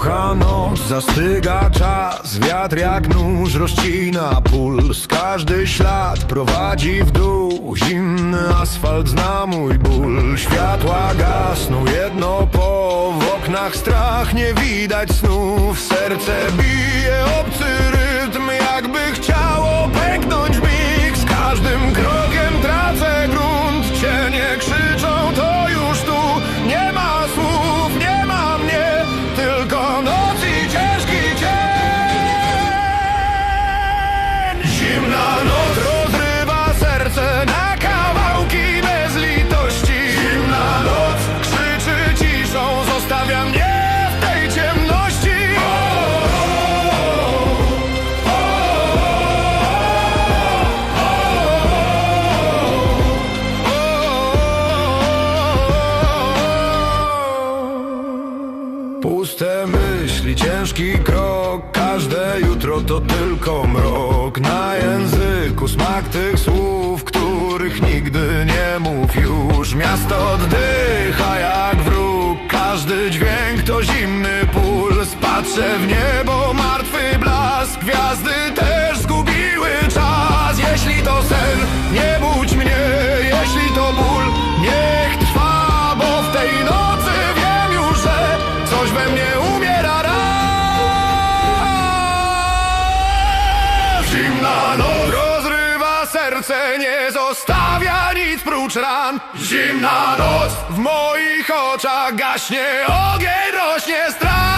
Głucha noc, zastyga czas. Wiatr jak nóż rozcina puls. Każdy ślad prowadzi w dół. Zimny asfalt zna mój ból. Światła gasną jedno po W oknach strach, nie widać snów Serce bije Puste myśli, ciężki krok. Każde jutro to tylko mrok. Na języku smak tych słów Których nigdy nie mów już. Miasto oddycha jak wróg. Każdy dźwięk to zimny puls Patrzę w niebo, martwy blask. Gwiazdy też noc rozrywa serce Nie zostawia nic prócz ran. Zimna noc w moich oczach gaśnie Ogień rośnie strach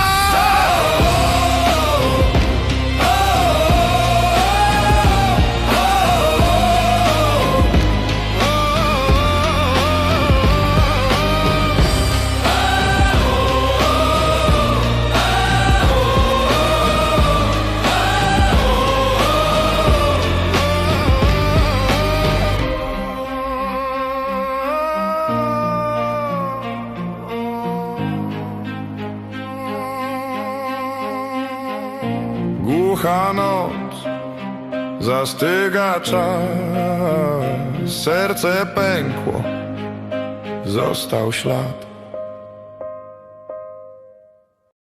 Głucha noc Zastyga czas. Serce pękło. Został ślad